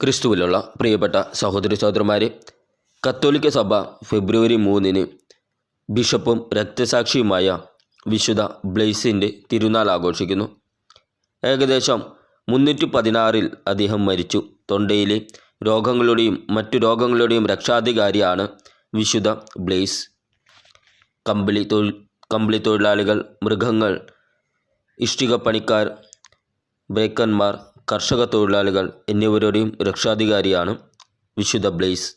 ക്രിസ്തുവിലുള്ള പ്രിയപ്പെട്ട സഹോദരി സഹോദരന്മാരെ കത്തോലിക്ക സഭ ഫെബ്രുവരി മൂന്നിന് ബിഷപ്പും രക്തസാക്ഷിയുമായ വിശുദ്ധ ബ്ലെയ്സിന്റെ തിരുനാൾ ആഘോഷിക്കുന്നു. ഏകദേശം മുന്നൂറ്റി പതിനാറിൽ അദ്ദേഹം മരിച്ചു. തൊണ്ടയിലെ രോഗങ്ങളുടെയും മറ്റു രോഗങ്ങളുടെയും രക്ഷാധികാരിയാണ് വിശുദ്ധ ബ്ലെയ്സ് കമ്പിളി തൊഴിൽ കമ്പിളി തൊഴിലാളികൾ മൃഗങ്ങൾ ഇഷ്ടികപ്പണിക്കാർ ബ്രേക്കന്മാർ കർഷക തൊഴിലാളികൾ എന്നിവരുടെയും രക്ഷാധികാരിയാണ് വിശുദ്ധ ബ്ലെയ്സ്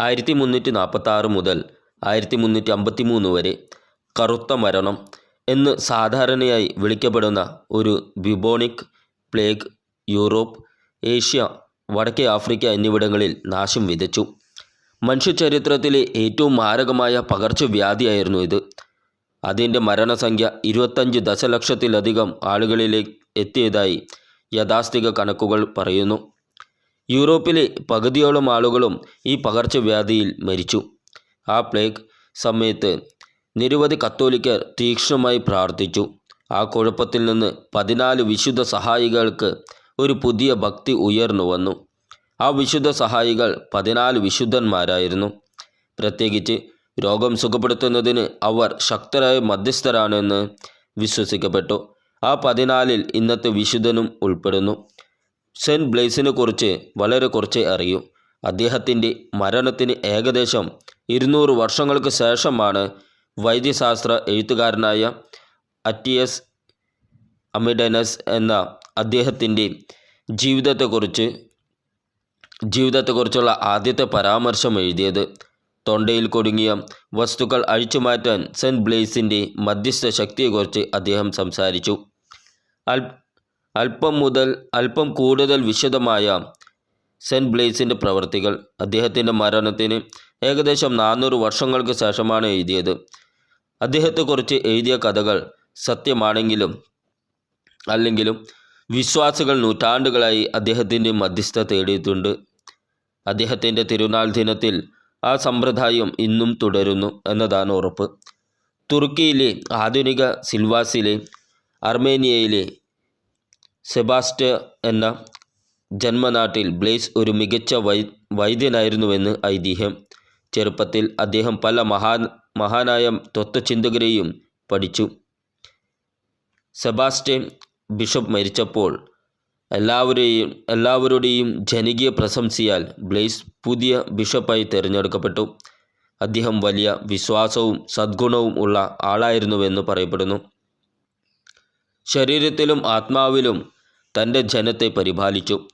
ആയിരത്തി മുന്നൂറ്റി നാൽപ്പത്തി മുതൽ ആയിരത്തി മുന്നൂറ്റി അമ്പത്തി മൂന്ന് വരെ കറുത്ത മരണം എന്ന് സാധാരണയായി വിളിക്കപ്പെടുന്ന ഒരു ബിബോണിക് പ്ലേഗ് യൂറോപ്പ് ഏഷ്യ വടക്കേ ആഫ്രിക്ക എന്നിവിടങ്ങളിൽ നാശം വിതച്ചു. മനുഷ്യചരിത്രത്തിലെ ഏറ്റവും മാരകമായ പകർച്ചവ്യാധിയായിരുന്നു ഇത്. അതിന്റെ മരണസംഖ്യ ഇരുപത്തഞ്ച് ദശലക്ഷത്തിലധികം ആളുകളിലേക്ക് എത്തിയതായി യാഥാസ്ഥിക കണക്കുകൾ പറയുന്നു. യൂറോപ്പിലെ പകുതിയോളം ആളുകളും ഈ പകർച്ചവ്യാധിയിൽ മരിച്ചു. ആ പ്ലേഗ് സമയത്ത് നിരവധി കത്തോലിക്കർ തീക്ഷ്ണമായി പ്രാർത്ഥിച്ചു. ആ കുഴപ്പത്തിൽ നിന്ന് പതിനാല് വിശുദ്ധ സഹായികൾക്ക് ഒരു പുതിയ ഭക്തി ഉയർന്നു വന്നു. ആ വിശുദ്ധ സഹായികൾ പതിനാല് വിശുദ്ധന്മാരായിരുന്നു. പ്രത്യേകിച്ച് രോഗം സുഖപ്പെടുത്തുന്നതിന് അവർ ശക്തരായ മധ്യസ്ഥരാണെന്ന് വിശ്വസിക്കപ്പെട്ടു. ആ പതിനാലിൽ ഇന്നത്തെ വിശുദ്ധനും ഉൾപ്പെടുന്നു. സെന്റ് ബ്ലേസിനെ കുറിച്ച് വളരെ കുറച്ചേ അറിയൂ. അദ്ദേഹത്തിന്റെ മരണത്തിന് ഏകദേശം ഇരുന്നൂറ് വർഷങ്ങൾക്ക് ശേഷമാണ് വൈദ്യശാസ്ത്ര എഴുത്തുകാരനായ അറ്റിയസ് അമിഡനസ് എന്ന അദ്ദേഹത്തിന്റെ ജീവിതത്തെക്കുറിച്ച് ജീവിതത്തെക്കുറിച്ചുള്ള ആദ്യത്തെ പരാമർശം എഴുതിയത്. തൊണ്ടയിൽ കുടുങ്ങിയ വസ്തുക്കൾ അഴിച്ചുമാറ്റാൻ സെന്റ് ബ്ലേസിന്റെ മധ്യസ്ഥ ശക്തിയെക്കുറിച്ച് അദ്ദേഹം സംസാരിച്ചു. അല്പം മുതൽ അല്പം കൂടുതൽ വിശദമായ സെന്റ് ബ്ലേസിന്റെ പ്രവൃത്തികൾ അദ്ദേഹത്തിന്റെ മരണത്തിന് ഏകദേശം നാനൂറ് വർഷങ്ങൾക്ക് ശേഷമാണ് എഴുതിയത്. അദ്ദേഹത്തെക്കുറിച്ച് എഴുതിയ കഥകൾ സത്യമാണെങ്കിലും അല്ലെങ്കിലും വിശ്വാസികൾ നൂറ്റാണ്ടുകളായി അദ്ദേഹത്തിന്റെ മധ്യസ്ഥ തേടിയിട്ടുണ്ട്. അദ്ദേഹത്തിന്റെ തിരുനാൾ ദിനത്തിൽ ആ സമ്പ്രദായം ഇന്നും തുടരുന്നു എന്നതാണ് ഉറപ്പ്. തുർക്കിയിലെ ആധുനിക സിൽവാസിലെ അർമേനിയയിലെ സെബാസ്റ്റ എന്ന ജന്മനാട്ടിൽ ബ്ലേസ് ഒരു മികച്ച വൈ വൈദ്യനായിരുന്നുവെന്ന് ഐതിഹ്യം. ചെറുപ്പത്തിൽ അദ്ദേഹം പല മഹാൻ മഹാനായ തത്വചിന്തകരെയും പഠിച്ചു. സെബാസ്റ്റ്യൻ ബിഷപ്പ് മരിച്ചപ്പോൾ എല്ലാവരെയും എല്ലാവരുടെയും ജനകീയ പ്രശംസയാൽ ബ്ലെയ്സ് പുതിയ ബിഷപ്പായി തിരഞ്ഞെടുക്കപ്പെട്ടു. അദ്ദേഹം വലിയ വിശ്വാസവും സദ്ഗുണവും ഉള്ള ആളായിരുന്നുവെന്ന് പറയപ്പെടുന്നു. ശരീരത്തിലും ആത്മാവിലും തന്റെ ജനത്തെ പരിപാലിച്ചു.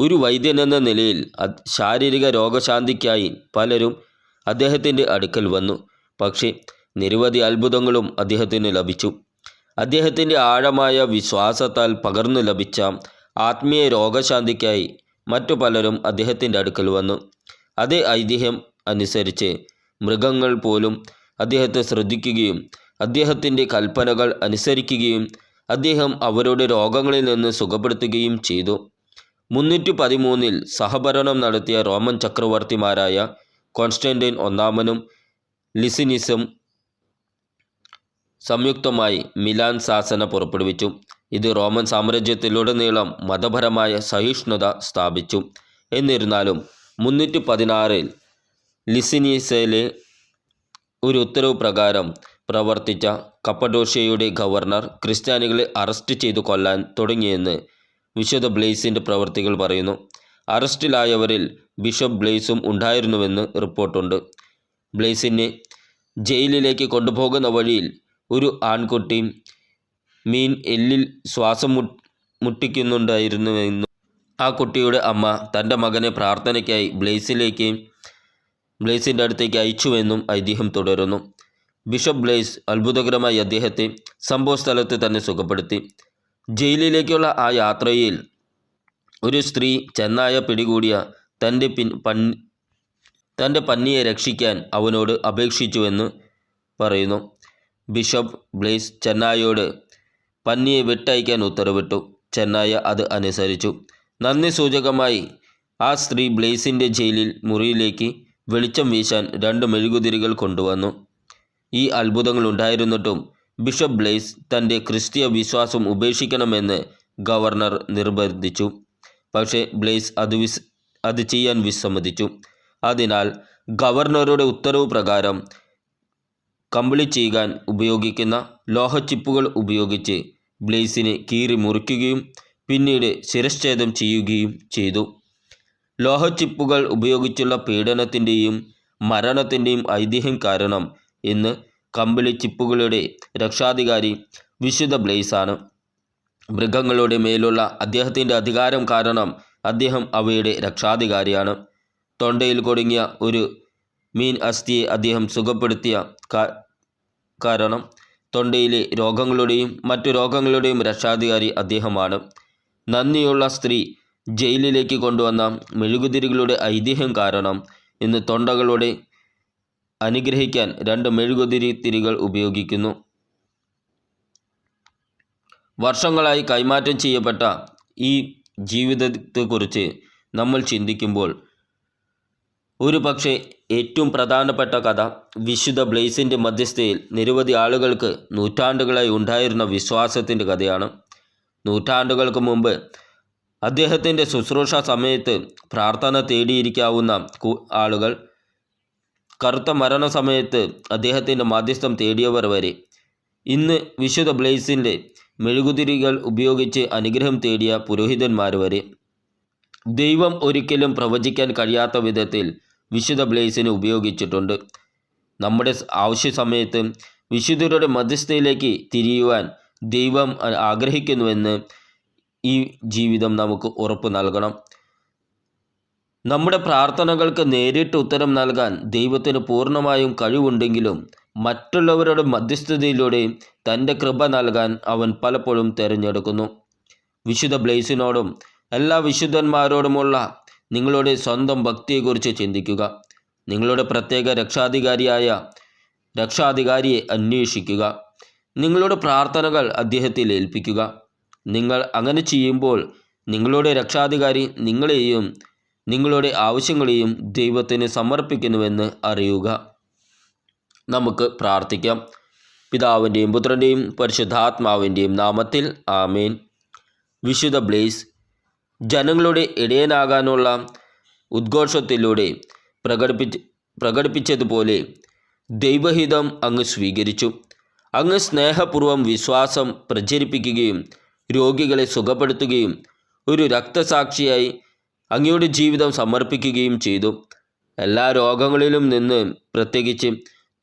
ഒരു വൈദ്യൻ എന്ന നിലയിൽ ശാരീരിക രോഗശാന്തിക്കായി പലരും അദ്ദേഹത്തിന്റെ അടുക്കൽ വന്നു. പക്ഷേ നിരവധി അത്ഭുതങ്ങളും അദ്ദേഹത്തിന് ലഭിച്ചു. അദ്ദേഹത്തിന്റെ ആഴമായ വിശ്വാസത്താൽ പകർന്നു ലഭിച്ച ആത്മീയ രോഗശാന്തിക്കായി മറ്റു പലരും അദ്ദേഹത്തിന്റെ അടുക്കൽ വന്നു. അതേ ഐതിഹ്യം അനുസരിച്ച് മൃഗങ്ങൾ പോലും അദ്ദേഹത്തെ ശ്രദ്ധിക്കുകയും അദ്ദേഹത്തിന്റെ കൽപ്പനകൾ അനുസരിക്കുകയും അദ്ദേഹം അവരുടെ രോഗങ്ങളിൽ നിന്ന് സുഖപ്പെടുത്തുകയും ചെയ്തു. മുന്നൂറ്റി പതിമൂന്നിൽ സഹഭരണം നടത്തിയ റോമൻ ചക്രവർത്തിമാരായ കോൺസ്റ്റന്റൈൻ ഒന്നാമനും ലിസിനിസും സംയുക്തമായി മിലാൻ ശാസന പുറപ്പെടുവിച്ചു. ഇത് റോമൻ സാമ്രാജ്യത്തിലുടനീളം മതപരമായ സഹിഷ്ണുത സ്ഥാപിച്ചു. എന്നിരുന്നാലും മുന്നൂറ്റി പതിനാറിൽ ലിസിനീസയിലെ ഒരു ഉത്തരവ് പ്രകാരം പ്രവർത്തിച്ച കപ്പഡോഷ്യയുടെ ഗവർണർ ക്രിസ്ത്യാനികളെ അറസ്റ്റ് ചെയ്തു കൊല്ലാൻ തുടങ്ങിയെന്ന് വിശുദ്ധ ബ്ലേസിന്റെ പ്രവർത്തികൾ പറയുന്നു. അറസ്റ്റിലായവരിൽ ബിഷപ്പ് ബ്ലേസും ഉണ്ടായിരുന്നുവെന്ന് റിപ്പോർട്ടുണ്ട്. ബ്ലേസിനെ ജയിലിലേക്ക് കൊണ്ടുപോകുന്ന വഴിയിൽ ഒരു ആൺകുട്ടി മീൻ എല്ലിൽ ശ്വാസം മുട്ടിക്കുന്നുണ്ടായിരുന്നുവെന്നും ആ കുട്ടിയുടെ അമ്മ തന്റെ മകനെ പ്രാർത്ഥനയ്ക്കായി ബ്ലേസിലേക്ക് ബ്ലേസിന്റെ അടുത്തേക്ക് അയച്ചുവെന്നും ഐതിഹ്യം തുടരുന്നു. ബിഷപ്പ് ബ്ലേസ് അത്ഭുതകരമായി അദ്ദേഹത്തെ സംഭവ സ്ഥലത്ത് തന്നെ സുഖപ്പെടുത്തി. ജയിലിലേക്കുള്ള ആ യാത്രയിൽ ഒരു സ്ത്രീ ചെന്നായ പിടികൂടിയ തന്റെ പിൻ പന്നി തന്റെ പന്നിയെ രക്ഷിക്കാൻ അവനോട് അപേക്ഷിച്ചുവെന്ന് പറയുന്നു. ബിഷപ്പ് ബ്ലേസ് ചെന്നായോട് പന്നിയെ വിട്ടയക്കാൻ ഉത്തരവിട്ടു. ചെന്നായ അത് അനുസരിച്ചു. നന്ദി സൂചകമായി ആ സ്ത്രീ ബ്ലേസിന്റെ ജയിലിൽ മുറിയിലേക്ക് വെളിച്ചം വീശാൻ രണ്ട് മെഴുകുതിരികൾ കൊണ്ടുവന്നു. ഈ അത്ഭുതങ്ങൾ ഉണ്ടായിരുന്നിട്ടും ബിഷപ്പ് ബ്ലേസ് തന്റെ ക്രിസ്തീയ വിശ്വാസം ഉപേക്ഷിക്കണമെന്ന് ഗവർണർ നിർബന്ധിച്ചു. പക്ഷേ ബ്ലേസ് അത് വിസ് അത് ചെയ്യാൻ വിസമ്മതിച്ചു. അതിനാൽ ഗവർണറുടെ ഉത്തരവ് പ്രകാരം കമ്പിളി ചെയ്യാൻ ഉപയോഗിക്കുന്ന ലോഹച്ചിപ്പുകൾ ഉപയോഗിച്ച് ബ്ലേസിനെ കീറി മുറിക്കുകയും പിന്നീട് ശിരശ്ഛേദം ചെയ്യുകയും ചെയ്തു. ലോഹച്ചിപ്പുകൾ ഉപയോഗിച്ചുള്ള പീഡനത്തിന്റെയും മരണത്തിന്റെയും ഐതിഹ്യം കാരണം ഇന്ന് കമ്പിളി ചിപ്പുകളുടെ രക്ഷാധികാരി വിശുദ്ധ ബ്ലേസാണ്. മൃഗങ്ങളുടെ മേലുള്ള അദ്ദേഹത്തിന്റെ അധികാരം കാരണം അദ്ദേഹം അവയുടെ രക്ഷാധികാരിയാണ്. തൊണ്ടയിൽ കൊടുങ്ങിയ ഒരു മീൻ അസ്ഥിയെ അദ്ദേഹം സുഖപ്പെടുത്തിയ കാരണം തൊണ്ടയിലെ രോഗങ്ങളുടെയും മറ്റു രോഗങ്ങളുടെയും രക്ഷാധികാരി അദ്ദേഹമാണ്. നന്ദിയുള്ള സ്ത്രീ ജയിലിലേക്ക് കൊണ്ടുവന്ന മെഴുകുതിരികളുടെ ഐതിഹ്യം കാരണം ഇന്ന് തൊണ്ടകളുടെ അനുഗ്രഹിക്കാൻ രണ്ട് മെഴുകുതിരി തിരികൾ ഉപയോഗിക്കുന്നു. വർഷങ്ങളായി കൈമാറ്റം ചെയ്യപ്പെട്ട ഈ ജീവിതത്തെക്കുറിച്ച് നമ്മൾ ചിന്തിക്കുമ്പോൾ ഒരു പക്ഷേ ഏറ്റവും പ്രധാനപ്പെട്ട കഥ വിശുദ്ധ ബ്ലേസിന്റെ മധ്യസ്ഥയിൽ നിരവധി ആളുകൾക്ക് നൂറ്റാണ്ടുകളായി ഉണ്ടായിരുന്ന വിശ്വാസത്തിന്റെ കഥയാണ്. നൂറ്റാണ്ടുകൾക്ക് മുമ്പ് അദ്ദേഹത്തിന്റെ ശുശ്രൂഷ സമയത്ത് പ്രാർത്ഥന തേടിയിരിക്കാവുന്ന ആളുകൾ കറുത്ത മരണസമയത്ത് അദ്ദേഹത്തിന്റെ മധ്യസ്ഥം തേടിയവർ വരെ ഇന്ന് വിശുദ്ധ ബ്ലേസിന്റെ മെഴുകുതിരികൾ ഉപയോഗിച്ച് അനുഗ്രഹം തേടിയ പുരോഹിതന്മാർ വരെ ദൈവം ഒരിക്കലും പ്രവചിക്കാൻ കഴിയാത്ത വിധത്തിൽ വിശുദ്ധ ബ്ലേസിനെ ഉപയോഗിച്ചിട്ടുണ്ട്. നമ്മുടെ ആവശ്യ സമയത്ത് വിശുദ്ധരുടെ മധ്യസ്ഥയിലേക്ക് തിരിയുവാൻ ദൈവം ആഗ്രഹിക്കുന്നുവെന്ന് ഈ ജീവിതം നമുക്ക് ഉറപ്പ് നൽകണം. നമ്മുടെ പ്രാർത്ഥനകൾക്ക് നേരിട്ട് ഉത്തരം നൽകാൻ ദൈവത്തിന് പൂർണമായും കഴിവുണ്ടെങ്കിലും മറ്റുള്ളവരുടെ മധ്യസ്ഥതയിലൂടെ തന്റെ കൃപ നൽകാൻ അവൻ പലപ്പോഴും തിരഞ്ഞെടുക്കുന്നു. വിശുദ്ധ ബ്ലേസിനോടും എല്ലാ വിശുദ്ധന്മാരോടുമുള്ള നിങ്ങളുടെ സ്വന്തം ഭക്തിയെക്കുറിച്ച് ചിന്തിക്കുക. നിങ്ങളുടെ പ്രത്യേക രക്ഷാധികാരിയായ രക്ഷാധികാരിയെ അന്വേഷിക്കുക. നിങ്ങളുടെ പ്രാർത്ഥനകൾ അദ്ദേഹത്തിൽ ഏൽപ്പിക്കുക. നിങ്ങൾ അങ്ങനെ ചെയ്യുമ്പോൾ നിങ്ങളുടെ രക്ഷാധികാരി നിങ്ങളെയും നിങ്ങളുടെ ആവശ്യങ്ങളെയും ദൈവത്തിന് സമർപ്പിക്കുന്നുവെന്ന് അറിയുക. നമുക്ക് പ്രാർത്ഥിക്കാം. പിതാവിന്റെയും പുത്രന്റെയും പരിശുദ്ധാത്മാവിന്റെയും നാമത്തിൽ ആമേൻ. വിശുദ്ധ ബ്ലേസ് ജനങ്ങളുടെ ഇടയനാകാനുള്ള ഉദ്ഘോഷത്തിലൂടെ പ്രകടിപ്പിച്ച് പ്രകടിപ്പിച്ചതുപോലെ ദൈവഹിതം അങ്ങ് സ്വീകരിച്ചു. അങ്ങ് സ്നേഹപൂർവം വിശ്വാസം പ്രചരിപ്പിക്കുകയും രോഗികളെ സുഖപ്പെടുത്തുകയും ഒരു രക്തസാക്ഷിയായി അങ്ങയുടെ ജീവിതം സമർപ്പിക്കുകയും ചെയ്തു. എല്ലാ രോഗങ്ങളിലും നിന്ന് പ്രത്യേകിച്ച്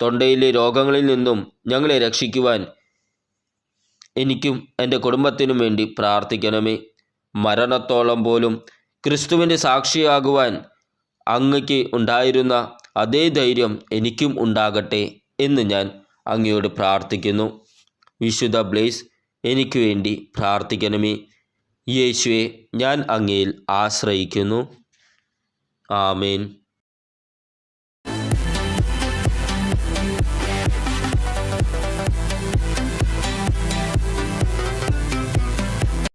തൊണ്ടയിലെ രോഗങ്ങളിൽ നിന്നും ഞങ്ങളെ രക്ഷിക്കുവാൻ എനിക്കും എന്റെ കുടുംബത്തിനും വേണ്ടി പ്രാർത്ഥിക്കണമേ. മരണത്തോളം പോലും ക്രിസ്തുവിന്റെ സാക്ഷിയാകുവാൻ അങ്ങയ്ക്ക് ഉണ്ടായിരുന്ന അതേ ധൈര്യം എനിക്കും ഉണ്ടാകട്ടെ എന്ന് ഞാൻ അങ്ങയോട് പ്രാർത്ഥിക്കുന്നു. വിശുദ്ധ ബ്ലേസ് എനിക്ക് വേണ്ടി പ്രാർത്ഥിക്കണമേ. യേശുവെ ഞാൻ അങ്ങയിൽ ആശ്രയിക്കുന്നു. ആമേൻ.